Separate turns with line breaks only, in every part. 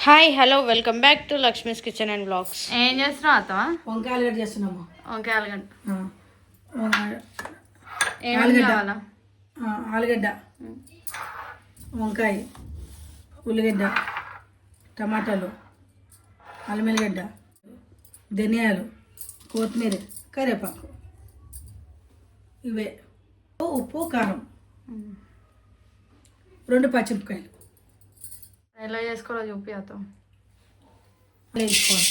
Hi hello welcome back to Lakshmi's kitchen and blogs
ఏం చేస్తున్నావు అత్తమా
చేస్తున్నాము.
ఓకే ఆలుగడ్డ
ఆ, వంకాయ-
ఏమేమి
ఆలుగడ్డ.
కావాలా?
ఆలుగడ్డ వంకాయ ఉల్లిగడ్డ టమాటాలు అల్లమెల్లిగడ్డ ధనియాలు కొత్తిమీర కరివేపాకు. ఇవే. ఉప్పు కారం. రెండు పచ్చిమిరపకాయలు.
ఎలా చేసుకోవాలో చూపి అత్తం
వేయించుకోవాలి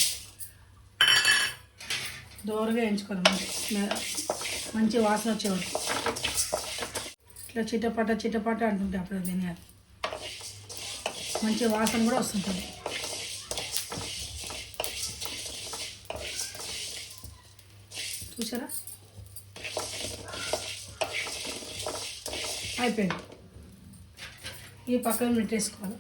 దూరగా వేయించుకోవాలి మంచి స్మె- మంచి వాసన వచ్చేవాడు. ఇట్లా చిటపట చిటపట అంటుంటే అప్పుడు ధనియాలు మంచి వాసన కూడా వస్తుంటుంది. చూసారా? అయిపోయింది. ఈ పక్కన పెట్టేసుకోవాలి.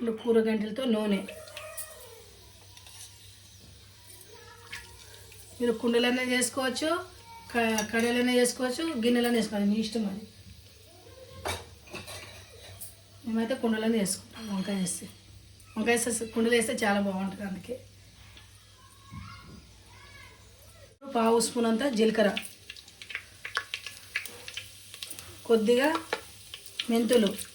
ఇప్పుడు కూర గంటలతో నూనె. మీరు కుండలన్నీ చేసుకోవచ్చు క- కడాయిలైనా చేసుకోవచ్చు గిన్నెలన్నీ వేసుకోవాలి మీ ఇష్టం అది. మేమైతే కుండలనే వేసుకుంటాం వంకాయ వేస్తే. వంకాయ వేస్తే కుండలు వేస్తే చాలా బాగుంటుంది అందుకే. పావు స్పూన్ అంతా జీలకర్ర. కొద్దిగా మెంతులు.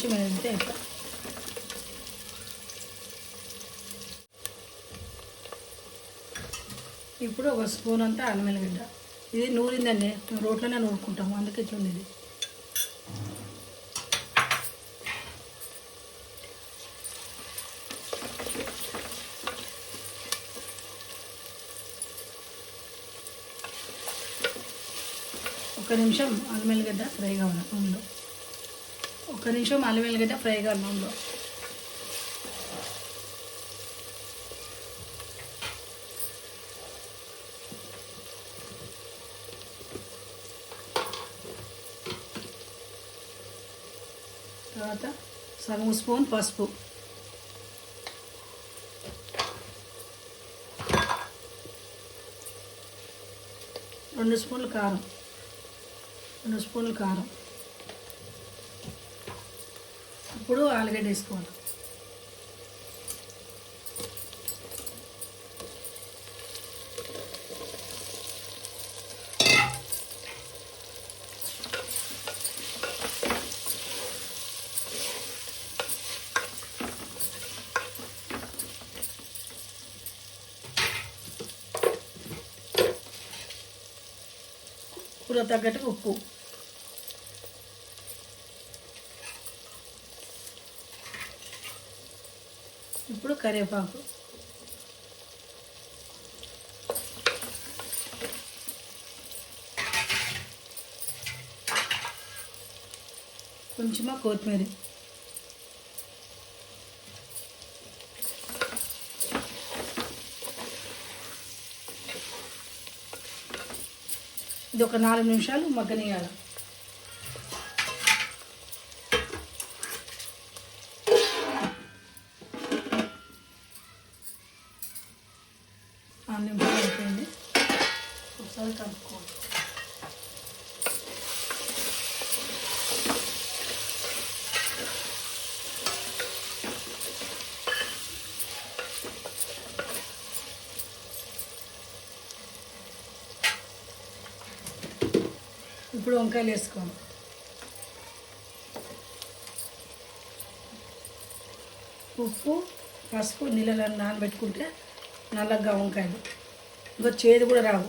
కొంచెం వేస్తే ఇప్పుడు ఒక స్పూన్ అంతా అల్లం వెల్లిగడ్డ. ఇది నూరిందండి. మేము రోట్లోనే నూరుకుంటాము. అందుకే ఇట్లా ఇది. ఒక నిమిషం అల్లం వెల్లిగడ్డ ఫ్రై కావాలి నూనెలో ఒక నిమిషం అల్లం వెల్లిగడ్డ ఫ్రై కావాలి తర్వాత సగం స్పూన్ పసుపు. రెండు స్పూన్లు కారం. రెండు స్పూన్లు కారం. ఇప్పుడు ఆలుగడ్డ వేసుకోవాలి. కూర తగ్గట్టు ఉప్పు. ఇప్పుడు కరివేపాకు. కొంచెమా కొత్తిమీర. ఇది ఒక నాలుగు నిమిషాలు మగ్గనియాలి నాలుగు నిమిషాలు అయిపోయింది ఒకసారి కలుపుకోవాలి ఇప్పుడు వంకాయలు వేసుకోండి ఉప్పు పసుపు నీళ్ళలో నానబెట్టుకుంటే నల్లగా వంకాయలు. ఇంకా చేదు కూడా రావు.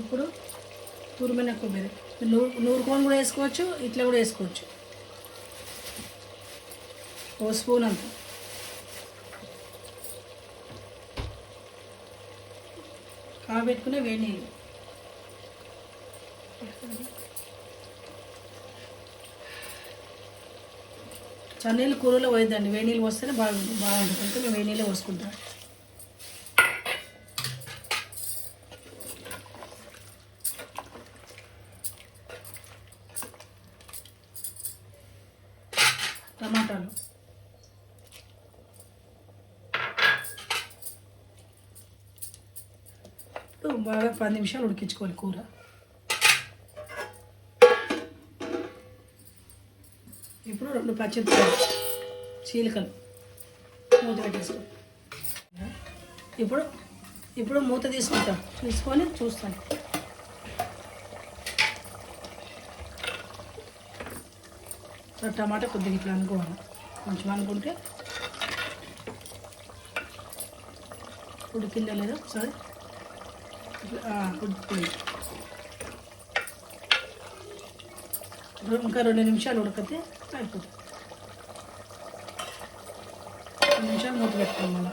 ఇప్పుడు తురిమిన కొబ్బరి. నూరు నూరుకొని కూడా వేసుకోవచ్చు ఇట్లా కూడా వేసుకోవచ్చు. ఓ స్పూన్ అంత. కాబెట్టుకునే వేడి నీళ్ళు. చన్నీళ్ళు కూరలో పోయిద్దండి. వేడి నీళ్ళు పోస్తేనే బాగుంటుంది. బాగుంటుంది. అంటే మేము వేడి నీళ్ళే పోసుకుంటాం టమాటాలు ఇప్పుడు బాగా పది నిమిషాలు ఉడికించుకోవాలి కూర. ఇప్పుడు రెండు పచ్చిమిరపకాయలు చీలికలు మూత పెట్టేసుకో ఇప్పుడు ఇప్పుడు మూత తీసుకుంటాం. తీసుకొని చూస్తాను. టమాటా కొద్దిగా ఇట్లా అనుకోవాలి. కొంచెం అనుకుంటే ఉడికిందో లేదా? ఒకసారి ఉడికిపోయింది ఇంకా రెండు నిమిషాలు ఉడకతే అయిపోతుంది రెండు నిమిషాలు మూత పెట్టుకోవాలి మళ్ళీ.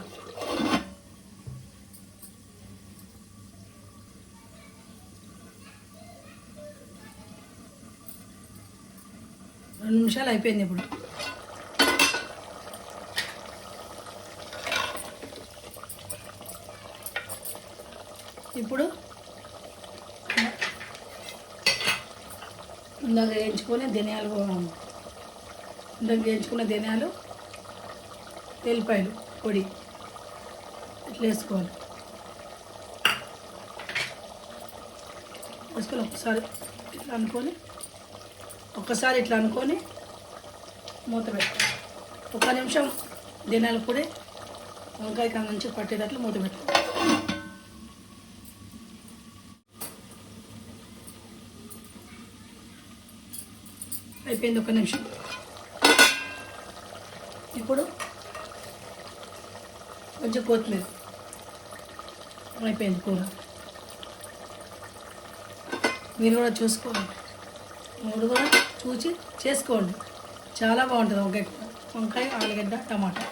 రెండు నిమిషాలు అయిపోయింది ఇప్పుడు. ఇప్పుడు ఇందాక వేయించుకొని ధనియాలు ఇందాక వేయించుకున్న ధనియాలు తెల్లిపాయలు పొడి. ఇట్లా వేసుకోవాలి. వేసుకొని ఒకసారి ఇట్లా అనుకొని ఒక్కసారి ఇట్లా అనుకొని మూత పెట్టాలి ఒక నిమిషం దినాల పొడి వంకాయ మంచి పట్టేటట్లు మూత పెట్టాలి అయిపోయింది ఒక నిమిషం. ఇప్పుడు కొంచెం కొత్తిమీర. అయిపోయింది కూర. మీరు కూడా చూసుకోండి. మూడు కూడా చూసి చేసుకోండి. చాలా బాగుంటుంది వంకాయ కూర. వంకాయ ఆలుగడ్డ టమాటా.